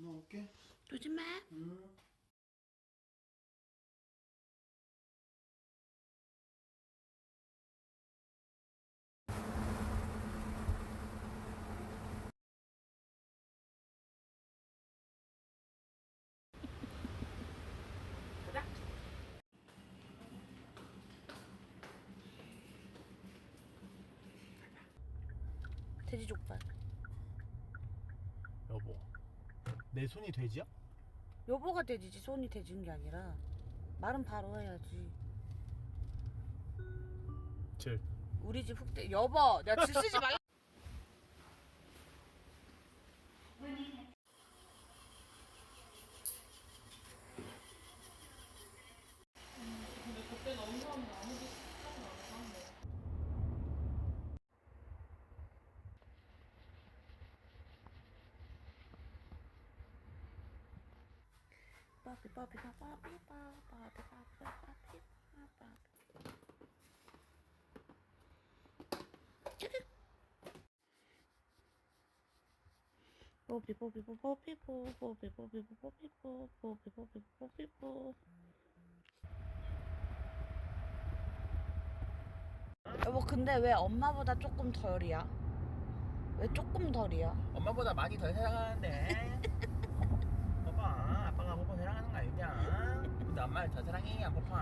엄마 올게. 놀지 마. 응. 돼지족발 여보 내 손이 돼지야? 여보가 돼지지 손이 돼지는 게 아니라 말은 바로 해야지. 질. 우리 집 흑돼 여보 내가 질 쓰지 말라. 빠삐 빠삐 빠삐 빠삐 뽀삐 뽀삐 뽀 뽀삐 뽀 뽀삐 뽀삐 뽀 뽀삐 뽀 뽀삐 뽀삐 뽀 뽀삐 뽀 여보 근데 왜 엄마보다 조금 덜이야? 왜 조금 덜이야? 엄마보다 많이 더 사랑하는데. 아니 저 사랑해요 목화